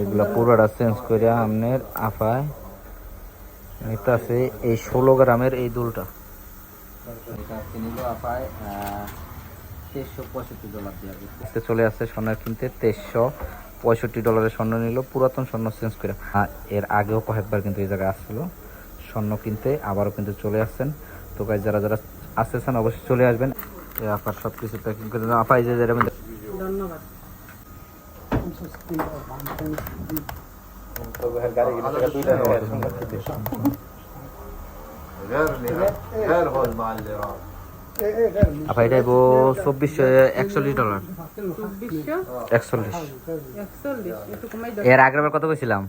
এগুলা পুরোটা চেঞ্জ করে আপনার আফায় নিতেছে এই ষোলো গ্রামের এই দুলটা। চলে আসছে স্বর্ণের কিনতে তেইশশো পঁয়ষট্টি ডলারের স্বর্ণ নিল, পুরাতন স্বর্ণ চেঞ্জ করে। এর আগেও কয়েকবার কিন্তু এই জায়গায় আসছিল। স্বর্ণ কিনতে আবারও কিন্তু চলে আসছেন। তো গাছ যারা যারা আসতেছেন, অবশ্যই চলে আসবেন। আপার সব কিছু প্যাকিং করে দিলাম। আপা এই যে আপা এটা চব্বিশশো একচল্লিশ ডলার একচল্লিশ। এর আগের কত কইছিলাম?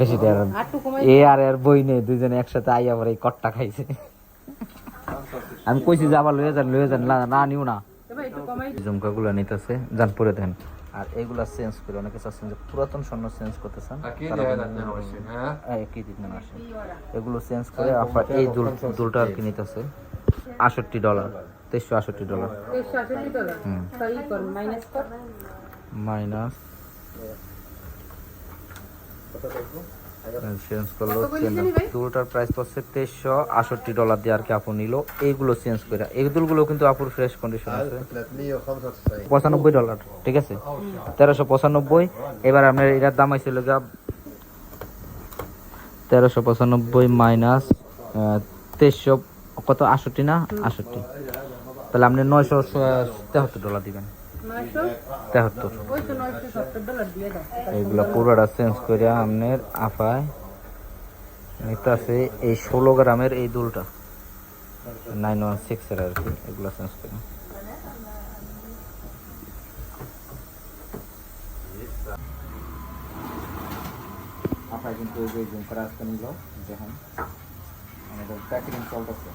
বেশি এ আর এর বই নেই দুজনে একসাথে আইয়া পরে এই কট্টা খাইছে। আমি কইছি যে আবার লয়ে যান লয়ে যান না না নিও না। ঝুমকাগুলো নিতেছে। জানপুরে দেন। আর এগুলা চেঞ্জ করে অনেকে চাচ্ছেন যে পুরাতন স্বর্ণ চেঞ্জ করতে চান হ্যাঁ, আসে। এগুলো চেঞ্জ করে আপনার এই দুলটা আর কি নিতেছে। আষট্টি ডলার তেইশশো আষট্টি ডলার। মাইনাস চেঞ্জ করল? দুটোটার প্রাইস পড়ছে তেইশশো আষট্টি ডলার দিয়ে আর কি আপু নিল। এইগুলো চেঞ্জ করে এই দুলগুলো কিন্তু আপুর ফ্রেশ কন্ডিশন আছে। পঁচানব্বই ডলার ঠিক আছে? তেরোশো পঁচানব্বই। এবার আপনার এটার দাম হয়েছিল গা তেরোশো পঁচানব্বই মাইনাস তেইশশো কত? আষট্টি না? আষট্টি। তাহলে আপনি নয়শো তেহাত্তর ডলার দিবেন। তেহাত্তর। এইগুলো পুরোটা চেঞ্জ করে আপনার আফায় নিতেছে এই ষোলো গ্রামের এই দুলটা। নাইন ওয়ান সিক্সের আর কি, এগুলো চেঞ্জ করে আফায় কিন্তু এই যে জুম করে আসতে নিল, দেখেন। আমাদের প্যাকেটিং চলতেছে।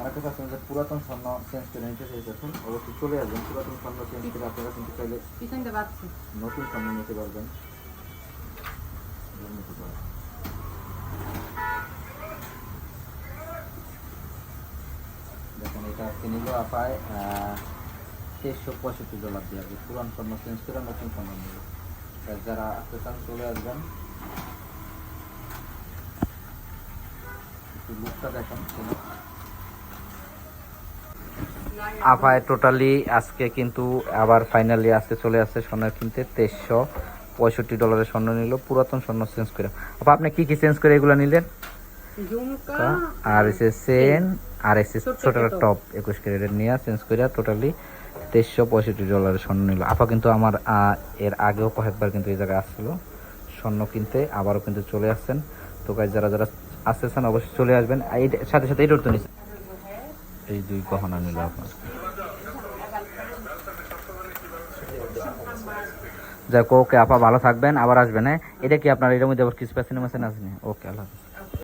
অনেকে চাচ্ছেন যে পুরাতন স্বর্ণ চেঞ্জ করে নিতে চাইতেছেন অবশ্যই চলে আসবেন? পুরাতন স্বর্ণ চেঞ্জ করে আপনারা কিন্তু চাইলে নতুন স্বর্ণ নিতে পারবেন। নিতে পারবেন। দেখেন এটা আজকে নিল আপায় তেইশশো পঁয়ষট্টি ডলার দিয়ে আসবে। পুরান স্বর্ণ চেঞ্জ করে নতুন স্বর্ণ নিল। যারা আসতে চান চলে আসবেন। একটু লুকটা দেখেন আপায় টোটালি আজকে কিন্তু আবার ফাইনালি আজকে চলে আসছে স্বর্ণের কিনতে তেইশশো পঁয়ষট্টি ডলারের স্বর্ণ নিল পুরাতন স্বর্ণ চেঞ্জ করে। আপা আপনি কি কি চেঞ্জ করে এগুলো নিলেন? আর এসে সেন আর এসে ছোট। টপ একুশ ক্যারেটের নিয়ে চেঞ্জ করে টোটালি তেইশশো পঁয়ষট্টি ডলারের স্বর্ণ নিল। আপা কিন্তু আমার এর আগেও কয়েকবার কিন্তু এই জায়গায় আসছিল। স্বর্ণ কিনতে আবারও কিন্তু চলে আসছেন। তো গাছ যারা যারা আসতেছেন অবশ্যই চলে আসবেন। এইটা- সাথে সাথে এইটার তো নিচ্ছে এই দুই গহনা নিল আপনার। যাক, ওকে, আপা ভালো থাকবেন, আবার আসবেন হ্যাঁ? এটা কি আপনার, এটার মধ্যে আবার কিছু প্যাসেন্ট ম্যাসেন আসেনি? ওকে, আল্লাহ।